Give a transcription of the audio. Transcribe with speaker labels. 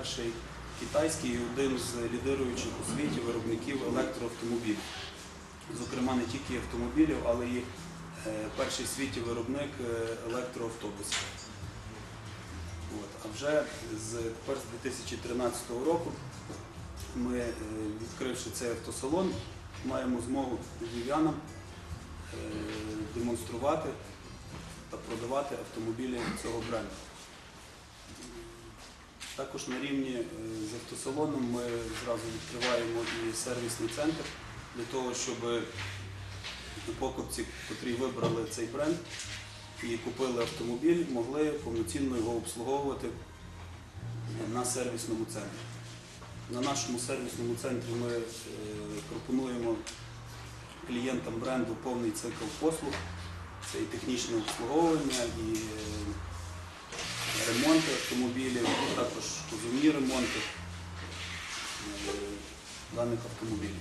Speaker 1: перший китайський і один з лідируючих у світі виробників електроавтомобілів. Зокрема, не тільки автомобілів, але й е, перший в світі виробник е, електроавтобусів. От. А вже з, з 2013 року ми, е, відкривши цей автосалон, маємо змогу львів'янам демонструвати та продавати автомобілі цього бренду. Також на рівні е, з автосалоном ми зразу відкриваємо і сервісний центр для того, щоб покупці, котрі вибрали цей бренд і купили автомобіль, могли повноцінно його обслуговувати на сервісному центрі. На нашому сервісному центрі ми е, пропонуємо клієнтам бренду повний цикл послуг. Це і технічне обслуговування, і е, ремонти автомобілів, і також кузовні ремонти даних автомобілів.